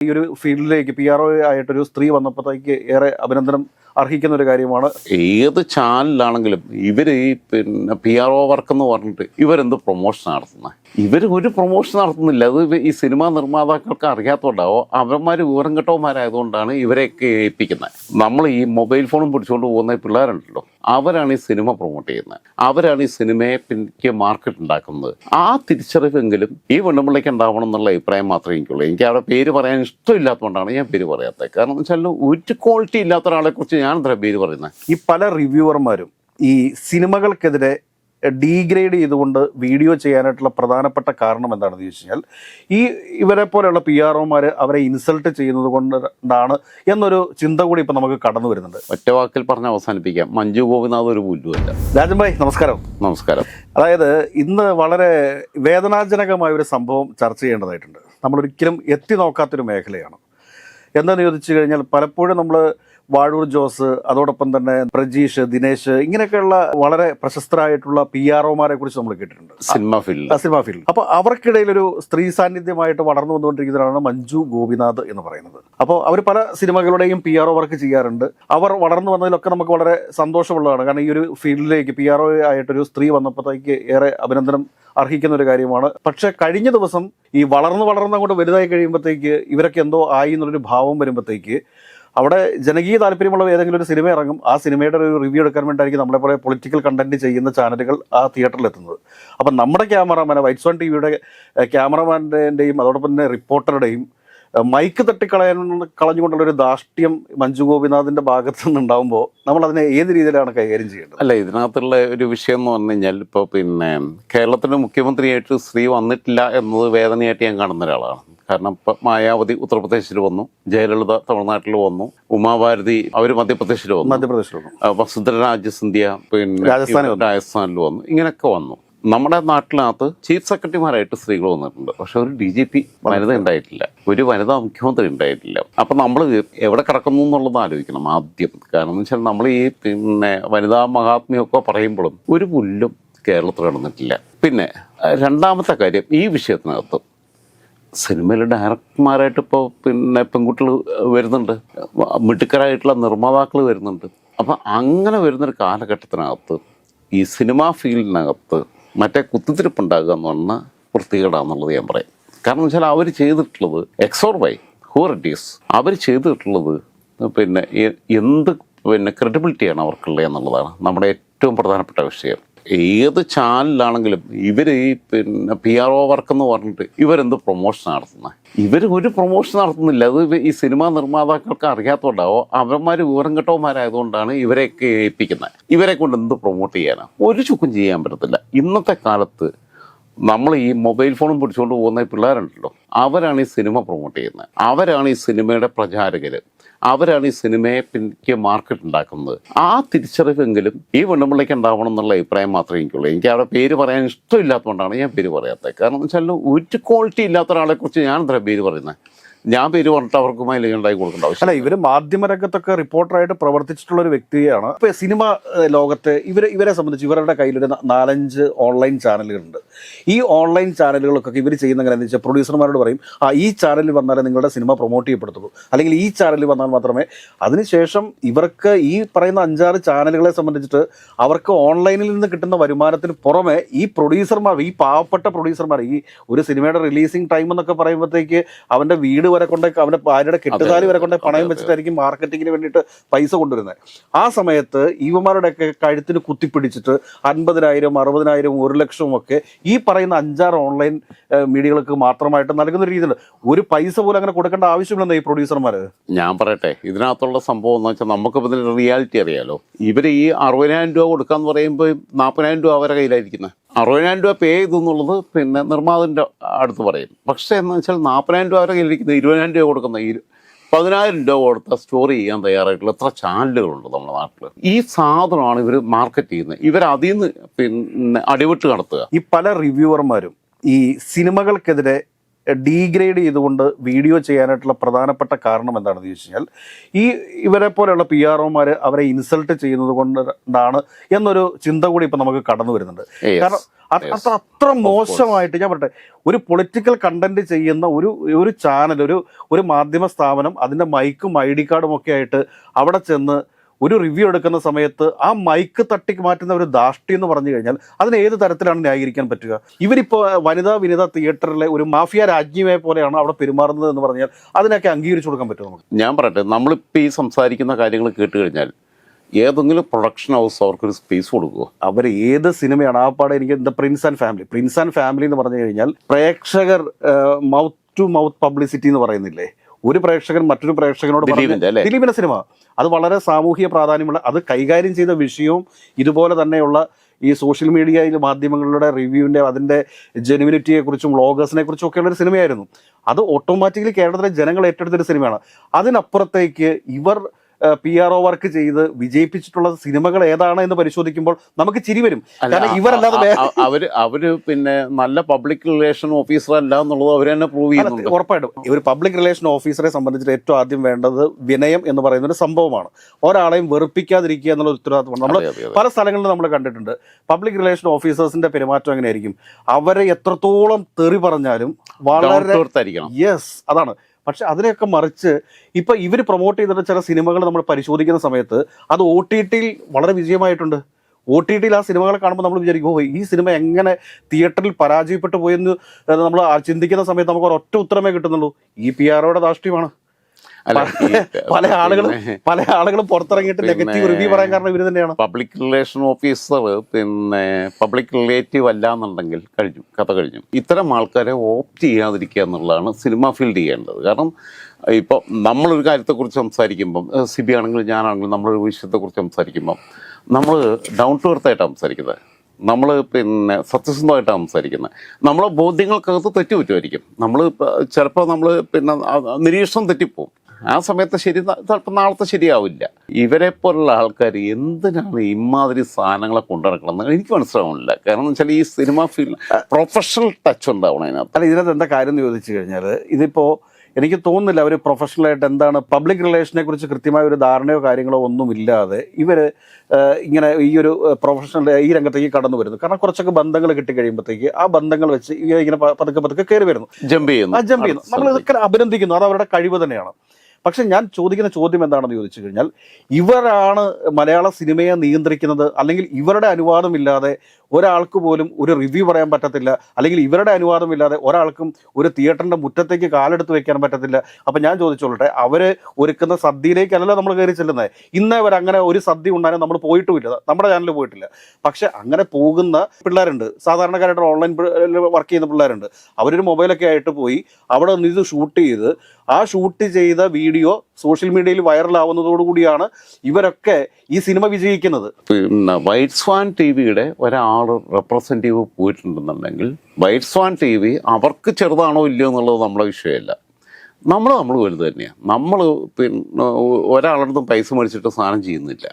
ഈ ഒരു ഫീൽഡിലേക്ക് പി ആർ ഒ ആയിട്ടൊരു സ്ത്രീ വന്നപ്പോഴത്തേക്ക് ഏറെ അഭിനന്ദനം അർഹിക്കുന്ന ഒരു കാര്യമാണ്. ഏത് ചാനലിലാണെങ്കിലും ഇവർ ഈ പിന്നെ പി ആർ ഒ വർക്ക് എന്ന് പറഞ്ഞിട്ട് ഇവരെന്ത് പ്രൊമോഷൻ നടത്തുന്നത് ഇവർ ഒരു പ്രൊമോഷൻ നടത്തുന്നില്ല. അത് ഈ സിനിമാ നിർമ്മാതാക്കൾക്ക് അറിയാത്തതുകൊണ്ടാവോ അവന്മാർ വിവരം കെട്ടവന്മാരായതുകൊണ്ടാണ് ഇവരെയൊക്കെ ഏൽപ്പിക്കുന്നത്. നമ്മൾ ഈ മൊബൈൽ ഫോണും പിടിച്ചുകൊണ്ട് പോകുന്ന പിള്ളേരുണ്ടല്ലോ. അവരാണ് ഈ സിനിമ പ്രൊമോട്ട് ചെയ്യുന്നത് അവരാണ് ഈ സിനിമയെ പിന്നെ മാർക്കറ്റ് ഉണ്ടാക്കുന്നത്. ആ തിരിച്ചറിവെങ്കിലും ഈ വെണ്ണുമ്പിള്ളേക്ക് ഉണ്ടാവണം എന്നുള്ള അഭിപ്രായം മാത്രമേ എനിക്കുള്ളൂ. എനിക്ക് അവിടെ പേര് പറയാൻ ഇഷ്ടമില്ലാത്തതുകൊണ്ടാണ് ഞാൻ പേര് പറയാത്തത്. കാരണം വെച്ചാൽ ഒരു ക്വാളിറ്റി ഇല്ലാത്ത ഒരാളെ കുറിച്ച് ഞാൻ എന്താ പേര് പറയുന്നത് ഈ പല റിവ്യൂവർമാരും ഈ സിനിമകൾക്കെതിരെ ഡീഗ്രേഡ് ചെയ്തുകൊണ്ട് വീഡിയോ ചെയ്യാനായിട്ടുള്ള പ്രധാനപ്പെട്ട കാരണം എന്താണെന്ന് ചോദിച്ചു കഴിഞ്ഞാൽ ഈ ഇവരെ പോലെയുള്ള പി ആർ ഒമാർ അവരെ ഇൻസൾട്ട് ചെയ്യുന്നത് കൊണ്ടാണ് എന്നൊരു ചിന്ത കൂടി ഇപ്പം നമുക്ക് കടന്നു വരുന്നുണ്ട്. ഒറ്റ വാക്കിൽ പറഞ്ഞ് അവസാനിപ്പിക്കാം. മഞ്ജു ഗോപിനാഥ് ഒരു പുല്ലുമല്ല. രാജൻ ഭായ് നമസ്കാരം. നമസ്കാരം. അതായത് ഇന്ന് വളരെ വേദനാജനകമായ ഒരു സംഭവം ചർച്ച ചെയ്യേണ്ടതായിട്ടുണ്ട്. നമ്മളൊരിക്കലും എത്തി നോക്കാത്തൊരു മേഖലയാണ്. എന്താണെന്ന് ചോദിച്ചു കഴിഞ്ഞാൽ പലപ്പോഴും നമ്മൾ വാഴൂർ ജോസ് അതോടൊപ്പം തന്നെ പ്രജീഷ് ദിനേശ് ഇങ്ങനെയൊക്കെയുള്ള വളരെ പ്രശസ്തരായിട്ടുള്ള പി ആർ ഒമാരെ കുറിച്ച് നമ്മൾ കേട്ടിട്ടുണ്ട്. Cinema field. Cinema field. അപ്പൊ അവർക്കിടയിൽ ഒരു സ്ത്രീ സാന്നിധ്യമായിട്ട് വളർന്നു വന്നുകൊണ്ടിരിക്കുന്നതാണ് മഞ്ജു ഗോപിനാഥ് എന്ന് പറയുന്നത്. അപ്പോൾ അവർ പല സിനിമകളുടെയും പി ആർ ഒ വർക്ക് ചെയ്യാറുണ്ട്. അവർ വളർന്നു വന്നതിലൊക്കെ നമുക്ക് വളരെ സന്തോഷമുള്ളതാണ്. കാരണം ഈ ഒരു ഫീൽഡിലേക്ക് പി ആർ ഒ ആയിട്ടൊരു സ്ത്രീ വന്നപ്പോഴത്തേക്ക് ഏറെ അഭിനന്ദനം അർഹിക്കുന്ന ഒരു കാര്യമാണ്. പക്ഷെ കഴിഞ്ഞ ദിവസം ഈ വളർന്നു വളർന്നങ്ങോട്ട് വലുതായി കഴിയുമ്പോഴത്തേക്ക് ഇവരൊക്കെ എന്തോ ആയി എന്നുള്ളൊരു ഭാവം വരുമ്പോഴത്തേക്ക് അവിടെ ജനകീയ താല്പര്യമുള്ള ഏതെങ്കിലും ഒരു സിനിമ ഇറങ്ങും ആ സിനിമയുടെ ഒരു റിവ്യൂ എടുക്കാൻ വേണ്ടിയായിരിക്കും നമ്മളെ പോലെ പൊളിറ്റിക്കൽ കണ്ടന്റ് ചെയ്യുന്ന ചാനലുകൾ ആ തിയേറ്ററിൽ എത്തുന്നത്. അപ്പം നമ്മുടെ ക്യാമറാമാൻ വൈറ്റ്സ് വൺ ടി വിയുടെ ക്യാമറമാന്റെയും അതോടൊപ്പം തന്നെ റിപ്പോർട്ടറുടെയും മൈക്ക് തട്ടിക്കളയാൻ കളഞ്ഞുകൊണ്ടുള്ള ഒരു ധാഷ്ട്യം മഞ്ജു ഗോപിനാഥിന്റെ ഭാഗത്തു നിന്നുണ്ടാകുമ്പോൾ നമ്മൾ അതിനെ ഏത് രീതിയിലാണ് കൈകാര്യം ചെയ്യേണ്ടത്? അല്ല ഇതിനകത്തുള്ള ഒരു വിഷയം എന്ന് പറഞ്ഞു കഴിഞ്ഞാൽ ഇപ്പോൾ പിന്നെ കേരളത്തിന്റെ മുഖ്യമന്ത്രിയായിട്ട് സ്ത്രീ വന്നിട്ടില്ല എന്നത് വേദനയായിട്ട് ഞാൻ കാണുന്ന ഒരാളാണ്. കാരണം ഇപ്പം മായാവതി ഉത്തർപ്രദേശിൽ വന്നു ജയലളിത തമിഴ്നാട്ടിൽ വന്നു ഉമാഭാരതി അവർ മധ്യപ്രദേശിൽ വന്നു മധ്യപ്രദേശിൽ വന്നു. വസുന്ധര രാജസിന്ധ്യ പിന്നെ രാജസ്ഥാനിൽ വന്നു. രാജസ്ഥാനിൽ വന്നു ഇങ്ങനെയൊക്കെ വന്നു. നമ്മുടെ നാട്ടിനകത്ത് ചീഫ് സെക്രട്ടറിമാരായിട്ട് സ്ത്രീകൾ വന്നിട്ടുണ്ട്. പക്ഷെ ഒരു ഡി ജി പി വനിത ഉണ്ടായിട്ടില്ല. ഒരു വനിതാ മുഖ്യമന്ത്രി ഉണ്ടായിട്ടില്ല. അപ്പൊ നമ്മൾ എവിടെ കിടക്കുന്നു എന്നുള്ളത് ആലോചിക്കണം ആദ്യം. കാരണം എന്ന് വെച്ചാൽ നമ്മൾ ഈ പിന്നെ വനിതാ മഹാത്മ്യമൊക്കെ പറയുമ്പോഴും ഒരു പുല്ലും കേരളത്തിൽ കിടന്നിട്ടില്ല. പിന്നെ രണ്ടാമത്തെ കാര്യം ഈ വിഷയത്തിനകത്ത് സിനിമയിലെ ഡയറക്ടർമാരായിട്ട് ഇപ്പോൾ പിന്നെ പെൺകുട്ടികൾ വരുന്നുണ്ട്. മിടുക്കരായിട്ടുള്ള നിർമ്മാതാക്കൾ വരുന്നുണ്ട്. അപ്പം അങ്ങനെ വരുന്നൊരു കാലഘട്ടത്തിനകത്ത് ഈ സിനിമാ ഫീൽഡിനകത്ത് മറ്റേ കുത്തിത്തിരിപ്പുണ്ടാകുക എന്ന് പറഞ്ഞാൽ വൃത്തികേടാന്നുള്ളത് ഞാൻ പറയും. കാരണം വെച്ചാൽ അവർ ചെയ്തിട്ടുള്ളത് എക്സോർ ബൈ ഹൂററ്റീസ് അവർ ചെയ്തിട്ടുള്ളത് പിന്നെ എന്ത് പിന്നെ ക്രെഡിബിലിറ്റിയാണ് അവർക്കുള്ളത് എന്നുള്ളതാണ് നമ്മുടെ ഏറ്റവും പ്രധാനപ്പെട്ട വിഷയം. ഏത് ചാനലിലാണെങ്കിലും ഇവർ ഈ പിന്നെ പി ആർ ഒ വർക്ക് എന്ന് പറഞ്ഞിട്ട് ഇവരെന്ത് പ്രൊമോഷൻ നടത്തുന്നത് ഇവർ ഒരു പ്രൊമോഷൻ നടത്തുന്നില്ല. അത് ഈ സിനിമാ നിർമ്മാതാക്കൾക്ക് അറിയാത്തതുകൊണ്ടാവോ അവന്മാർ വിവരം കെട്ടവന്മാരായതുകൊണ്ടാണ് ഇവരെയൊക്കെ ഏൽപ്പിക്കുന്നത് ഇവരെ കൊണ്ട് എന്ത് പ്രൊമോട്ട് ചെയ്യാനാണ് ഒരു ചുക്കും ചെയ്യാൻ പറ്റത്തില്ല. ഇന്നത്തെ കാലത്ത് നമ്മൾ ഈ മൊബൈൽ ഫോണും പിടിച്ചുകൊണ്ട് പോകുന്ന പിള്ളേരുണ്ടല്ലോ. അവരാണ് ഈ സിനിമ പ്രൊമോട്ട് ചെയ്യുന്നത് അവരാണ് ഈ സിനിമയുടെ പ്രചാരകർ അവരാണ് ഈ സിനിമയെ പിന്നെ മാർക്കറ്റ് ഉണ്ടാക്കുന്നത്. ആ തിരിച്ചറിവെങ്കിലും ഈ വെണ്ണുമ്പിള്ളയ്ക്ക് ഉണ്ടാവണം എന്നുള്ള അഭിപ്രായം മാത്രമേ എനിക്കുള്ളൂ. എനിക്ക് അവിടെ പേര് പറയാൻ ഇഷ്ടമില്ലാത്തതുകൊണ്ടാണ് ഞാൻ പേര് പറയാത്തത്. കാരണം എന്ന് വെച്ചാൽ ഒരു ക്വാളിറ്റി ഇല്ലാത്ത ഒരാളെക്കുറിച്ച് ഞാൻ എന്താ പേര് പറയുന്നത്? ഞാൻ പേര് പറഞ്ഞിട്ട് അവർക്കുമായി മൈലേജ് ഉണ്ടാക്കി കൊടുക്കേണ്ട അല്ല ഇവർ മാധ്യമരംഗത്തൊക്കെ റിപ്പോർട്ടറായിട്ട് പ്രവർത്തിച്ചിട്ടുള്ള ഒരു വ്യക്തിയാണ് ഇപ്പൊ സിനിമ ലോകത്തെ ഇവരെ ഇവരെ സംബന്ധിച്ച് ഇവരുടെ കയ്യിലൊരു നാലഞ്ച് ഓൺലൈൻ ചാനലുകളുണ്ട്. ഈ ഓൺലൈൻ ചാനലുകളൊക്കെ ഇവർ ചെയ്യുന്ന എങ്ങനെയാണെന്ന് വെച്ചാൽ പ്രൊഡ്യൂസർമാരോട് പറയും ആ ഈ ചാനലിൽ വന്നാലേ നിങ്ങളുടെ സിനിമ പ്രൊമോട്ട് ചെയ്യപ്പെടുത്തുള്ളൂ. അല്ലെങ്കിൽ ഈ ചാനലിൽ വന്നാൽ മാത്രമേ അതിനുശേഷം ഇവർക്ക് ഈ പറയുന്ന അഞ്ചാറ് ചാനലുകളെ സംബന്ധിച്ചിട്ട് അവർക്ക് ഓൺലൈനിൽ നിന്ന് കിട്ടുന്ന വരുമാനത്തിന് പുറമെ ഈ പ്രൊഡ്യൂസർമാർ ഈ പാവപ്പെട്ട പ്രൊഡ്യൂസർമാർ ഈ ഒരു സിനിമയുടെ റിലീസിംഗ് ടൈം എന്നൊക്കെ പറയുമ്പോഴത്തേക്ക് അവന്റെ വീട് വരെ കൊണ്ട് അവന്റെ ഭാര്യയുടെ കെട്ടുതാലി വരെ കൊണ്ട് പണയം വെച്ചിട്ടായിരിക്കും മാർക്കറ്റിങ്ങിന് വേണ്ടിയിട്ട് പൈസ കൊണ്ടുവരുന്നത് ആ സമയത്ത് ഇവന്മാരുടെയൊക്കെ കഴുത്തിന് കുത്തിപ്പിടിച്ചിട്ട് അൻപതിനായിരം അറുപതിനായിരം ഒരു ലക്ഷവും ഒക്കെ ഈ പറയുന്ന അഞ്ചാറ് ഓൺലൈൻ മീഡിയകൾക്ക് മാത്രമായിട്ട് നൽകുന്ന രീതിയിൽ ഒരു പൈസ പോലും അങ്ങനെ കൊടുക്കേണ്ട ആവശ്യമില്ലെന്ന് ഈ പ്രൊഡ്യൂസർമാര്? ഞാൻ പറയട്ടെ ഇതിനകത്തുള്ള സംഭവം എന്ന് വെച്ചാൽ നമുക്കിപ്പോൾ ഇതിന്റെ റിയാലിറ്റി അറിയാലോ. ഇവർ ഈ അറുപതിനായിരം രൂപ കൊടുക്കാന്ന് പറയുമ്പോൾ നാൽപ്പതിനായിരം രൂപ അവരുടെ കയ്യിലായിരിക്കുന്നത് അറുപതിനായിരം രൂപ പേ ചെയ്തു എന്നുള്ളത് പിന്നെ നിർമ്മാതാവിന്റെ അടുത്ത് പറയും. പക്ഷേ എന്ന് വെച്ചാൽ നാൽപ്പതിനായിരം രൂപ അവരുടെ കയ്യിലിരിക്കുന്ന. ഇരുപതിനായിരം രൂപ കൊടുക്കുന്ന ഇരു പതിനായിരം രൂപ കൊടുത്ത സ്റ്റോറി ചെയ്യാൻ തയ്യാറായിട്ടുള്ള എത്ര ചാനലുകളുണ്ട് നമ്മുടെ നാട്ടിൽ ഈ സാധനമാണ് ഇവർ മാർക്കറ്റ് ചെയ്യുന്നത്. ഇവർ അതിൽ നിന്ന് പിന്നെ അടിവിട്ട് നടത്തുക. ഈ പല റിവ്യൂവർമാരും ഈ സിനിമകൾക്കെതിരെ ഡീഗ്രേഡ് ചെയ്തുകൊണ്ട് വീഡിയോ ചെയ്യാനായിട്ടുള്ള പ്രധാനപ്പെട്ട കാരണം എന്താണെന്ന് ചോദിച്ചു കഴിഞ്ഞാൽ ഈ ഇവരെ പോലെയുള്ള പി ആർ ഒമാർ അവരെ ഇൻസൾട്ട് ചെയ്യുന്നത് കൊണ്ടാണ് എന്നൊരു ചിന്ത കൂടി ഇപ്പം നമുക്ക് കടന്നു വരുന്നുണ്ട്. കാരണം അത് അത്ര അത്ര മോശമായിട്ട് ഞാൻ പറട്ടെ ഒരു പൊളിറ്റിക്കൽ കണ്ടന്റ് ചെയ്യുന്ന ഒരു ഒരു ചാനൽ ഒരു ഒരു മാധ്യമ സ്ഥാപനം അതിന്റെ മൈക്കും ഐ ഡി കാർഡും ഒക്കെ ആയിട്ട് അവിടെ ചെന്ന് ഒരു റിവ്യൂ എടുക്കുന്ന സമയത്ത് ആ മൈക്ക് തട്ടി മാറ്റുന്ന ഒരു ദാഷ്ടി എന്ന് പറഞ്ഞു കഴിഞ്ഞാൽ അതിന് ഏത് തരത്തിലാണ് ന്യായീകരിക്കാൻ പറ്റുക? ഇവരിപ്പോ വനിതാ വിനിത തിയേറ്ററിലെ ഒരു മാഫിയ രാജ്ഞിയെ പോലെയാണ് അവിടെ പെരുമാറുന്നത് എന്ന് പറഞ്ഞാൽ അതിനൊക്കെ അംഗീകരിച്ചു കൊടുക്കാൻ പറ്റുമോ ഞാൻ പറയട്ടെ നമ്മളിപ്പോൾ ഈ സംസാരിക്കുന്ന കാര്യങ്ങൾ കേട്ട് കഴിഞ്ഞാൽ ഏതെങ്കിലും പ്രൊഡക്ഷൻ ഹൗസ് അവർക്കൊരു സ്പേസ് കൊടുക്കുക അവർ ഏത് സിനിമയാണ്? ആ പാടെ എനിക്ക് the prince and family prince and family എന്ന് പറഞ്ഞു കഴിഞ്ഞാൽ പ്രേക്ഷകർ മൗത്ത് ടു മൗത്ത് പബ്ലിസിറ്റി എന്ന് പറയുന്നില്ലേ? ഒരു പ്രേക്ഷകൻ മറ്റൊരു പ്രേക്ഷകനോട് ദിലീപിന്റെ സിനിമ. അത് വളരെ സാമൂഹിക പ്രാധാന്യമുള്ള അത് കൈകാര്യം ചെയ്ത വിഷയവും ഇതുപോലെ തന്നെയുള്ള ഈ സോഷ്യൽ മീഡിയയിൽ മാധ്യമങ്ങളുടെ റിവ്യൂവിന്റെ അതിന്റെ ജെനുവിനിറ്റിയെ കുറിച്ചും വ്ളോഗേഴ്സിനെ കുറിച്ചും ഒക്കെയുള്ള ഒരു സിനിമയായിരുന്നു. അത് ഓട്ടോമാറ്റിക്കലി കേരളത്തിലെ ജനങ്ങൾ ഏറ്റെടുത്തൊരു സിനിമയാണ്. അതിനപ്പുറത്തേക്ക് ഇവർ പി ആർ ഒ വർക്ക് ചെയ്ത് വിജയിപ്പിച്ചിട്ടുള്ള സിനിമകൾ ഏതാണ് എന്ന് പരിശോധിക്കുമ്പോൾ നമുക്ക് ചിരി വരും. കാരണം ഇവരല്ലാതെ അവർ അവർ പിന്നെ നല്ല പബ്ലിക് റിലേഷൻ ഓഫീസർ അല്ല എന്നുള്ളത് അവർ തന്നെ പ്രൂവ് ചെയ്യുന്നു ചെയ്യുന്നുണ്ട്. ഉറപ്പായിട്ടും. ഒരു പബ്ലിക് റിലേഷൻ ഓഫീസറെ സംബന്ധിച്ചിട്ട് ഏറ്റവും ആദ്യം വേണ്ടത് വിനയം എന്ന് പറയുന്ന ഒരു സംഭവമാണ്. ഒരാളെയും വെറുപ്പിക്കാതിരിക്കുക എന്നുള്ള ഉത്തരവാദിത്വമാണ് നമ്മൾ. പല സ്ഥലങ്ങളിലും നമ്മൾ കണ്ടിട്ടുണ്ട്. പബ്ലിക് റിലേഷൻ ഓഫീസേഴ്സിന്റെ പെരുമാറ്റം എങ്ങനെയായിരിക്കും അവരെ എത്രത്തോളം തെറി പറഞ്ഞാലും വളരെ യെസ് അതാണ്. പക്ഷെ അതിനെയൊക്കെ മറിച്ച് ഇപ്പം ഇവർ പ്രൊമോട്ട് ചെയ്തിട്ട് ചില സിനിമകൾ നമ്മൾ പരിശോധിക്കുന്ന സമയത്ത് അത് ഒ ടി ടിയിൽ വളരെ വിജയമായിട്ടുണ്ട്. ഒ ടി ടിയിൽ ആ സിനിമകളെ കാണുമ്പോൾ നമ്മൾ വിചാരിക്കും ഓ ഈ സിനിമ എങ്ങനെ തിയേറ്ററിൽ പരാജയപ്പെട്ടു പോയെന്ന് നമ്മൾ ചിന്തിക്കുന്ന സമയത്ത് നമുക്ക് ഒരൊറ്റ ഉത്തരമേ കിട്ടുന്നുള്ളൂ. ഈ പി ആറോടെ ധാർഷ്ട്യമാണ്. പല ആളുകളും പല ആളുകളും പുറത്തിറങ്ങിയിട്ട് നെഗറ്റീവ് റിവ്യൂ പറയാൻ കാരണം ഇവർ തന്നെയാണ്? പബ്ലിക് റിലേഷൻ ഓഫീസർ പിന്നെ പബ്ലിക് റിലേറ്റീവ് അല്ല എന്നുണ്ടെങ്കിൽ കഴിഞ്ഞു കഥ കഴിഞ്ഞു. ഇത്തരം ആൾക്കാരെ ഓപ്റ്റ് ചെയ്യാതിരിക്കുക എന്നുള്ളതാണ് സിനിമ ഫീൽഡ് ചെയ്യേണ്ടത്. കാരണം ഇപ്പോൾ നമ്മളൊരു കാര്യത്തെക്കുറിച്ച് സംസാരിക്കുമ്പം സി സിബി ആണെങ്കിലും ഞാനാണെങ്കിലും നമ്മളൊരു വിഷയത്തെക്കുറിച്ച് സംസാരിക്കുമ്പം നമ്മൾ ഡൗൺ ടു എർത്ത് ആയിട്ടാണ് സംസാരിക്കുന്നത്. നമ്മൾ പിന്നെ സത്യസന്ധമായിട്ടാണ് സംസാരിക്കുന്നത്. നമ്മളെ ബോധ്യങ്ങൾക്കകത്ത് തെറ്റുപറ്റുമായിരിക്കും നമ്മൾ ചിലപ്പോൾ നമ്മൾ പിന്നെ നിരീക്ഷണം തെറ്റിപ്പോവും. ആ സമയത്ത് ശരി ചിലപ്പോൾ നാളത്തെ ശരിയാവില്ല. ഇവരെ പോലുള്ള ആൾക്കാർ എന്തിനാണ് ഇമാതിരി സാധനങ്ങളെ കൊണ്ടുനടക്കണം എനിക്ക് മനസ്സിലാവുന്നില്ല. കാരണം എന്ന് വെച്ചാൽ ഈ സിനിമ ഫീൽഡ് പ്രൊഫഷണൽ ടച്ച് ഉണ്ടാവണം അതിനകത്ത്. അല്ല ഇതിനകത്ത് എന്താ കാര്യം എന്ന് ചോദിച്ചു കഴിഞ്ഞാൽ ഇതിപ്പോൾ എനിക്ക് തോന്നുന്നില്ല അവർ പ്രൊഫഷണലായിട്ട് എന്താണ് പബ്ലിക് റിലേഷനെ കുറിച്ച് കൃത്യമായ ഒരു ധാരണയോ കാര്യങ്ങളോ ഒന്നുമില്ലാതെ ഇവർ ഇങ്ങനെ ഈ ഒരു പ്രൊഫഷണൽ ഈ രംഗത്തേക്ക് കടന്നു വരുന്നു. കാരണം കുറച്ചൊക്കെ ബന്ധങ്ങൾ കിട്ടി കഴിയുമ്പോഴത്തേക്ക് ആ ബന്ധങ്ങൾ വെച്ച് ഇങ്ങനെ പതുക്കെ പതുക്കെ കയറി വരുന്നു. ജമ്പ് ചെയ്യുന്നു. ആ ജമ്പ് ചെയ്യുന്നു. നമ്മൾ ഇതൊക്കെ അഭിനന്ദിക്കുന്നു. അത് അവരുടെ കഴിവ് തന്നെയാണ്. പക്ഷെ ഞാൻ ചോദിക്കുന്ന ചോദ്യം എന്താണെന്ന് ചോദിച്ചു കഴിഞ്ഞാൽ ഇവരാണ് മലയാള സിനിമയെ നിയന്ത്രിക്കുന്നത് അല്ലെങ്കിൽ ഇവരുടെ അനുവാദമില്ലാതെ ഒരാൾക്ക് പോലും ഒരു റിവ്യൂ പറയാൻ പറ്റത്തില്ല. അല്ലെങ്കിൽ ഇവരുടെ അനുവാദമില്ലാതെ ഒരാൾക്കും ഒരു തിയേറ്ററിന്റെ മുറ്റത്തേക്ക് കാലെടുത്ത് വെക്കാൻ പറ്റത്തില്ല. അപ്പം ഞാൻ ചോദിച്ചോളട്ടെ അവർ ഒരുക്കുന്ന സദ്യയിലേക്കല്ല നമ്മൾ കയറി ചെല്ലുന്നത് ഇന്നേ വരെ അങ്ങനെ ഒരു സദ്യ ഉണ്ടായാലും നമ്മൾ പോയിട്ടുമില്ല. നമ്മുടെ ചാനലിൽ പോയിട്ടില്ല. പക്ഷെ അങ്ങനെ പോകുന്ന പിള്ളേരുണ്ട്. സാധാരണക്കാരായിട്ട് ഓൺലൈൻ വർക്ക് ചെയ്യുന്ന പിള്ളേരുണ്ട്. അവരൊരു മൊബൈലൊക്കെ ആയിട്ട് പോയി അവിടെ നിന്ന് ഇത് ഷൂട്ട് ചെയ്ത് ആ ഷൂട്ട് ചെയ്ത വീഡിയോ സോഷ്യൽ മീഡിയയിൽ വൈറലാവുന്നതോടുകൂടിയാണ് ഇവരൊക്കെ ഈ സിനിമ വിജയിക്കുന്നത്. വൈറ്റ് സ്വാൻ ടി വിയുടെ ഒരാൾ റെപ്രസെന്റേറ്റീവ് പോയിട്ടുണ്ടെന്നുണ്ടെങ്കിൽ വൈറ്റ്സ് വാൻ ടി വി അവർക്ക് ചെറുതാണോ ഇല്ലയോ എന്നുള്ളത് നമ്മളെ വിഷയമല്ല. നമ്മൾ നമ്മൾ വലുത് തന്നെയാണ് നമ്മൾ പിന്നെ ഒരാളടുത്തും പൈസ മേടിച്ചിട്ട് സാധനം ചെയ്യുന്നില്ല.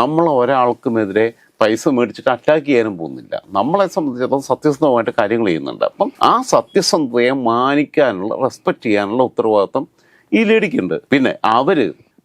നമ്മൾ ഒരാൾക്കുമെതിരെ പൈസ മേടിച്ചിട്ട് അറ്റാക്ക് ചെയ്യാനും പോകുന്നില്ല. നമ്മളെ സംബന്ധിച്ചിടത്തോളം സത്യസന്ധമായിട്ട് കാര്യങ്ങൾ ചെയ്യുന്നുണ്ട്. അപ്പം ആ സത്യസന്ധതയെ മാനിക്കാനുള്ള റെസ്പെക്റ്റ് ചെയ്യാനുള്ള ഉത്തരവാദിത്വം ഈ ലേഡിക്കുണ്ട് പിന്നെ അവർ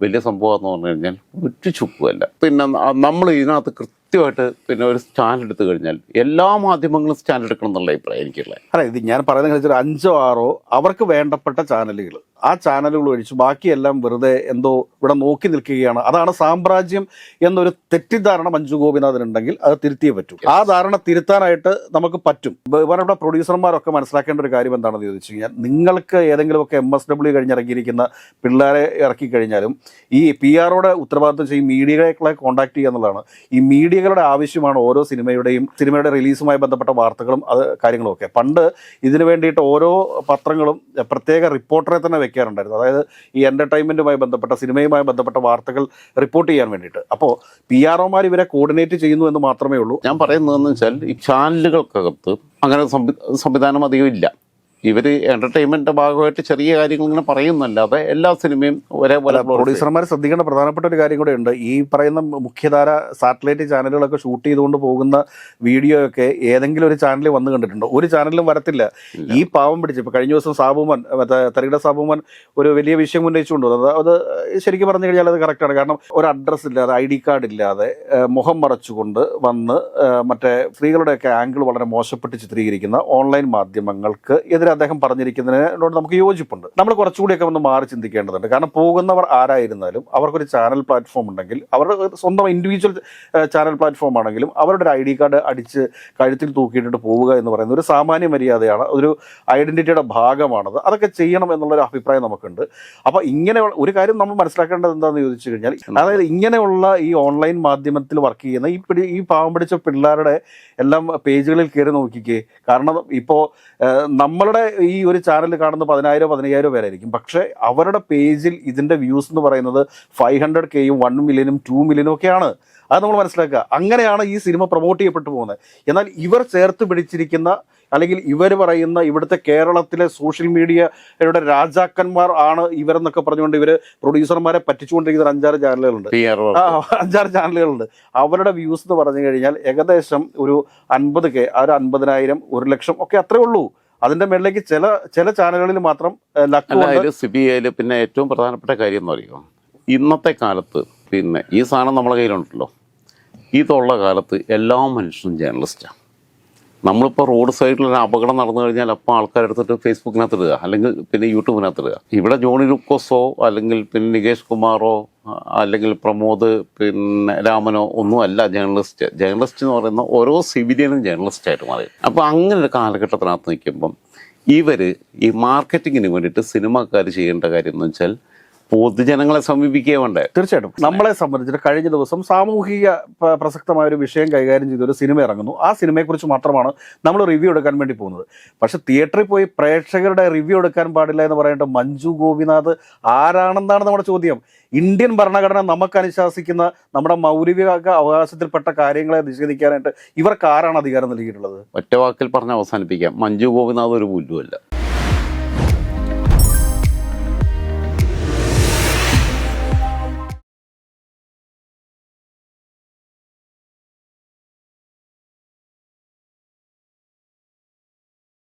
വലിയ സംഭവം എന്ന് പറഞ്ഞു കഴിഞ്ഞാൽ ഒരു ചുക്കുമല്ല പിന്നെ നമ്മൾ ഇതിനകത്ത് കൃത്യമായിട്ട് പിന്നെ ഒരു സ്റ്റാൻഡ് എടുത്തു കഴിഞ്ഞാൽ എല്ലാ മാധ്യമങ്ങളും സ്റ്റാൻഡ് എടുക്കണം എന്നുള്ള അഭിപ്രായം എനിക്കുള്ളത്. അല്ല ഇത് ഞാൻ പറയുന്നത് വെച്ചാൽ അഞ്ചോ ആറോ അവർക്ക് വേണ്ടപ്പെട്ട ചാനലുകൾ. ആ ചാനലുകൾ ഒഴിച്ച് ബാക്കിയെല്ലാം വെറുതെ എന്തോ ഇവിടെ നോക്കി നിൽക്കുകയാണ്. അതാണ് സാമ്രാജ്യം എന്നൊരു തെറ്റിദ്ധാരണ മഞ്ജു ഗോപിനാഥനുണ്ടെങ്കിൽ അത് തിരുത്തിയേ പറ്റൂ. ആ ധാരണ തിരുത്താനായിട്ട് നമുക്ക് പറ്റും. ഇവ- ഇവരുടെ പ്രൊഡ്യൂസർമാരൊക്കെ മനസ്സിലാക്കേണ്ട ഒരു കാര്യം എന്താണെന്ന് ചോദിച്ചു കഴിഞ്ഞാൽ നിങ്ങൾക്ക് ഏതെങ്കിലുമൊക്കെ എം എസ് ഡബ്ല്യു കഴിഞ്ഞിറങ്ങിയിരിക്കുന്ന പിള്ളേരെ ഇറക്കി കഴിഞ്ഞാലും ഈ പി ആറോടെ ഉത്തരവാദിത്വം ചെയ്യും മീഡിയകളെ കോൺടാക്ട് ചെയ്യുക എന്നുള്ളതാണ്. ഈ മീഡിയകളുടെ ആവശ്യമാണ് ഓരോ സിനിമയുടെയും സിനിമയുടെ റിലീസുമായി ബന്ധപ്പെട്ട വാർത്തകളും അത് കാര്യങ്ങളും ഒക്കെ. പണ്ട് ഇതിനു വേണ്ടിയിട്ട് ഓരോ പത്രങ്ങളും പ്രത്യേക റിപ്പോർട്ടറെ തന്നെ വെക്കാറുണ്ടായിരുന്നു. അതായത് ഈ എന്റർടൈൻമെന്റുമായി ബന്ധപ്പെട്ട സിനിമയുമായി ബന്ധപ്പെട്ട വാർത്തകൾ റിപ്പോർട്ട് ചെയ്യാൻ വേണ്ടിയിട്ട്. അപ്പോൾ പി ആർ ഒമാർ ഇവരെ കോർഡിനേറ്റ് ചെയ്യുന്നു എന്ന് മാത്രമേ ഉള്ളൂ. ഞാൻ പറയുന്നതെന്ന് വെച്ചാൽ ഈ ചാനലുകൾക്കകത്ത് അങ്ങനെ സംവി- സംവിധാനം അധികം ഇല്ല. ഇവർ എന്റർടൈൻമെന്റിന്റെ ഭാഗമായിട്ട് ചെറിയ കാര്യങ്ങൾ ഇങ്ങനെ പറയുന്നല്ലാതെ എല്ലാ സിനിമയും ഒരേപോലെ പ്രൊഡ്യൂസർമാർ ശ്രദ്ധിക്കേണ്ട പ്രധാനപ്പെട്ട ഒരു കാര്യം കൂടെ ഉണ്ട്. ഈ പറയുന്ന മുഖ്യധാര സാറ്റലൈറ്റ് ചാനലുകളൊക്കെ ഷൂട്ട് ചെയ്തുകൊണ്ട് പോകുന്ന വീഡിയോ ഒക്കെ ഏതെങ്കിലും ഒരു ചാനലിൽ വന്ന് കണ്ടിട്ടുണ്ടോ? ഒരു ചാനലിലും വരത്തില്ല. ഈ പാവം പിടിച്ച് ഇപ്പൊ കഴിഞ്ഞ ദിവസം സാബുമൻ മറ്റേ തരികിട സാബുമൻ ഒരു വലിയ വിഷയം ഉന്നയിച്ചുകൊണ്ട് വന്നത്. അത് ശരിക്കും പറഞ്ഞു കഴിഞ്ഞാൽ അത് കറക്റ്റാണ് കാരണം ഒരു അഡ്രസ്സ് ഇല്ലാതെ ഐ ഡി കാർഡ് ഇല്ലാതെ മുഖം മറച്ചുകൊണ്ട് വന്ന് മറ്റേ സ്ത്രീകളുടെയൊക്കെ ആംഗിൾ വളരെ മോശപ്പെട്ട് ചിത്രീകരിക്കുന്ന ഓൺലൈൻ മാധ്യമങ്ങൾക്ക് എതിരെ അദ്ദേഹം പറഞ്ഞിരിക്കുന്നതിനോട് നമുക്ക് യോജിപ്പുണ്ട്. നമ്മൾ കുറച്ചുകൂടിയൊക്കെ ഒന്ന് മാറി ചിന്തിക്കേണ്ടതുണ്ട്. കാരണം പോകുന്നവർ ആരായിരുന്നാലും അവർക്കൊരു ചാനൽ പ്ലാറ്റ്ഫോം ഉണ്ടെങ്കിൽ അവരുടെ സ്വന്തം ഇൻഡിവിജ്വൽ ചാനൽ പ്ലാറ്റ്ഫോം ആണെങ്കിലും അവരുടെ ഒരു ഐ ഡി കാർഡ് അടിച്ച് കഴുത്തിൽ തൂക്കിയിട്ട് പോവുക എന്ന് പറയുന്ന ഒരു സാമാന്യ മര്യാദയാണ് ഒരു ഐഡന്റിറ്റിയുടെ ഭാഗമാണത്. അതൊക്കെ ചെയ്യണം എന്നുള്ളൊരു അഭിപ്രായം നമുക്കുണ്ട്. അപ്പോൾ ഇങ്ങനെ ഒരു കാര്യം നമ്മൾ മനസ്സിലാക്കേണ്ടത് എന്താണെന്ന് ചോദിച്ചു കഴിഞ്ഞാൽ അതായത് ഇങ്ങനെയുള്ള ഈ ഓൺലൈൻ മാധ്യമത്തിൽ വർക്ക് ചെയ്യുന്ന ഈ പിടി ഈ പാവം പിടിച്ച പിള്ളേരുടെ എല്ലാം പേജുകളിൽ കയറി നോക്കിക്കേ. കാരണം ഇപ്പോൾ നമ്മളുടെ ഈ ഒരു ചാനൽ കാണുന്ന പതിനായിരോ പതിനയ്യായിരോ പേരായിരിക്കും. പക്ഷേ അവരുടെ പേജിൽ ഇതിന്റെ വ്യൂസ് എന്ന് പറയുന്നത് ഫൈവ് ഹൺഡ്രഡ് കെയും വൺ മില്യനും ടു മില്യനും ഒക്കെയാണ്. അത് നമ്മൾ മനസ്സിലാക്കുക. അങ്ങനെയാണ് ഈ സിനിമ പ്രൊമോട്ട് ചെയ്യപ്പെട്ടു പോകുന്നത്. എന്നാൽ ഇവർ ചേർത്ത് പിടിച്ചിരിക്കുന്ന അല്ലെങ്കിൽ ഇവർ പറയുന്ന ഇവിടുത്തെ കേരളത്തിലെ സോഷ്യൽ മീഡിയയുടെ രാജാക്കന്മാർ ആണ് ഇവരെന്നൊക്കെ പറഞ്ഞുകൊണ്ട് ഇവർ പ്രൊഡ്യൂസർമാരെ പറ്റിച്ചുകൊണ്ടിരിക്കുന്ന അഞ്ചാറ് ചാനലുകളുണ്ട് അഞ്ചാറ് ചാനലുകളുണ്ട് അവരുടെ വ്യൂസ് എന്ന് പറഞ്ഞു കഴിഞ്ഞാൽ ഏകദേശം ഒരു അൻപത് കെ ആ ഒരു അൻപതിനായിരം ഒരു ലക്ഷം ഒക്കെ അത്രേ ഉള്ളൂ. അതിന്റെ മേളിലേക്ക് ചില ചില ചാനലുകളിൽ മാത്രം ലക്ക് സി ബി അതിൽ പിന്നെ ഏറ്റവും പ്രധാനപ്പെട്ട കാര്യം എന്ന് പറയുമോ ഇന്നത്തെ കാലത്ത് പിന്നെ ഈ സാധനം നമ്മളെ കയ്യിലുണ്ടല്ലോ. ഇതുള്ള കാലത്ത് എല്ലാ മനുഷ്യരും ജേർണലിസ്റ്റാണ് നമ്മളിപ്പോൾ റോഡ് സൈഡിൽ ഒരു അപകടം നടന്നു കഴിഞ്ഞാൽ അപ്പോൾ ആൾക്കാരെടുത്തിട്ട് ഫേസ്ബുക്കിനകത്ത് ഇടുക അല്ലെങ്കിൽ പിന്നെ യൂട്യൂബിനകത്ത് ഇടുക. ഇവിടെ ജോണി ലുക്കോസോ അല്ലെങ്കിൽ പിന്നെ നികേഷ് കുമാറോ അല്ലെങ്കിൽ പ്രമോദ് പിന്നെ രാമനോ ഒന്നുമല്ല ജേർണലിസ്റ്റ്. ജേർണലിസ്റ്റ് എന്ന് പറയുന്ന ഓരോ സിവിലിയനും ജേർണലിസ്റ്റായിട്ട് മാറി. അപ്പോൾ അങ്ങനെ ഒരു കാലഘട്ടത്തിനകത്ത് നിൽക്കുമ്പം ഇവർ ഈ മാർക്കറ്റിങ്ങിന് വേണ്ടിയിട്ട് സിനിമാക്കാർ ചെയ്യേണ്ട കാര്യം എന്ന് വെച്ചാൽ പൊതുജനങ്ങളെ സമീപിക്കുക വേണ്ടേ തീർച്ചയായിട്ടും. നമ്മളെ സംബന്ധിച്ചിട്ട് കഴിഞ്ഞ ദിവസം സാമൂഹിക പ്രസക്തമായ ഒരു വിഷയം കൈകാര്യം ചെയ്ത ഒരു സിനിമ ഇറങ്ങുന്നു. ആ സിനിമയെക്കുറിച്ച് മാത്രമാണ് നമ്മൾ റിവ്യൂ എടുക്കാൻ വേണ്ടി പോകുന്നത്. പക്ഷെ തിയേറ്ററിൽ പോയി പ്രേക്ഷകരുടെ റിവ്യൂ എടുക്കാൻ പാടില്ല എന്ന് പറയേണ്ട മഞ്ജു ഗോപിനാഥ് ആരാണെന്നാണ് നമ്മുടെ ചോദ്യം. ഇന്ത്യൻ ഭരണഘടന നമുക്ക് അനുശാസിക്കുന്ന നമ്മുടെ മൗലിക അവകാശത്തിൽപ്പെട്ട കാര്യങ്ങളെ നിഷേധിക്കാനായിട്ട് ഇവർക്ക് ആരാണ് അധികാരം നൽകിയിട്ടുള്ളത്? ഒറ്റ വാക്കിൽ പറഞ്ഞ് അവസാനിപ്പിക്കാം. മഞ്ജു ഗോപിനാഥ് ഒരു പുല്ലുമല്ല.